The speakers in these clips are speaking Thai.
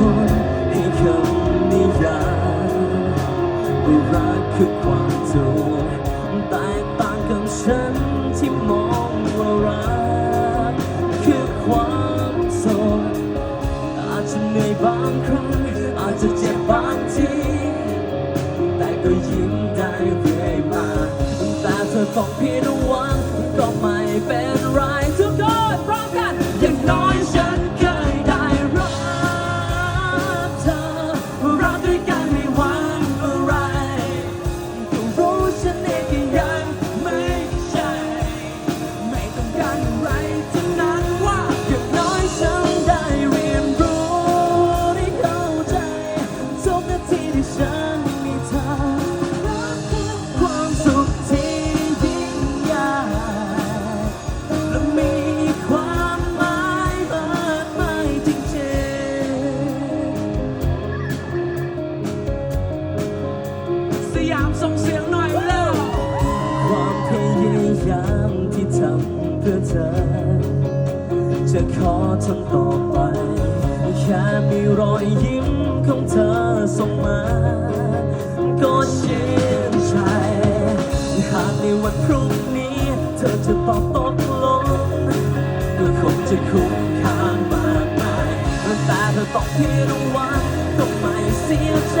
พ้ให้คำนิยามว่รักคือความถูกแตกต่างกับฉันที่มองว่ารักคือความโสดอาจจะเหนื่อยบางครั้งอาจจะเจ็บบางทีแต่ก็ยิ้มได้เรื่อยมาแต่เธอต้องพิระวังก็ไม่เป็น ทนต่อไป แค่มีรอยยิ้มของเธอส่งมา ก็ชื่นใจหากในวันพรุ่งนี้ เธอจะตอบตกลงก็คงจะคุ้มค่ามากมายแต่เธอต้องผิดหวังก็ไม่เสียใจ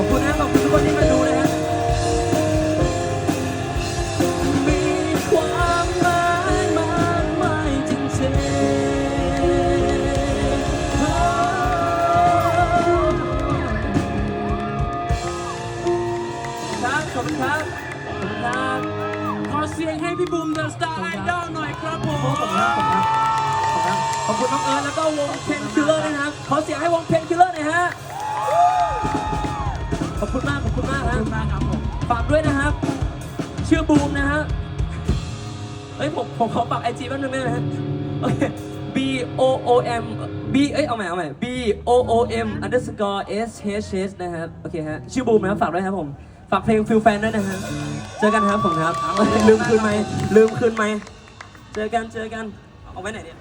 ขอบคุณนะขอบคุณทุกคนที่มาดูนะฮะมีความหมายมากมายจริงๆครับขอบคุณครับขอบคุณครับขอเสียงให้พี่บูมเดอะสตาร์ไอดอลหน่อยครับผมขอบคุณครับขอบคุณน้องเอิร์แล้วก็วงเพนคิลเลอร์นะครับ ขอเสียงให้วงเพนคิลเลอร์หน่อยฮะ อบคุณมากขอบคุณมากขอบฮะคุณมากครับผมฝากด้วยนะครับ ชื่อบูมนะฮะเฮ้ยผมผมขอฝากไอจีแป๊บนึงได้ไหมฮะโอเค B O O M B เอ้ยเอาใหม่เอาใหม่ B O O M underscore S H H นะครับโอเคฮะชื่อบูมนะครับฝากด้วยครับผมฝากเพลงฟิลแฟนด้วยนะฮะเจอกันครับผมครับ ลืมคืนไหมค์ลืมคืนไหมค์เจอกันเจอกันเอาไว้ไหนเนี่ย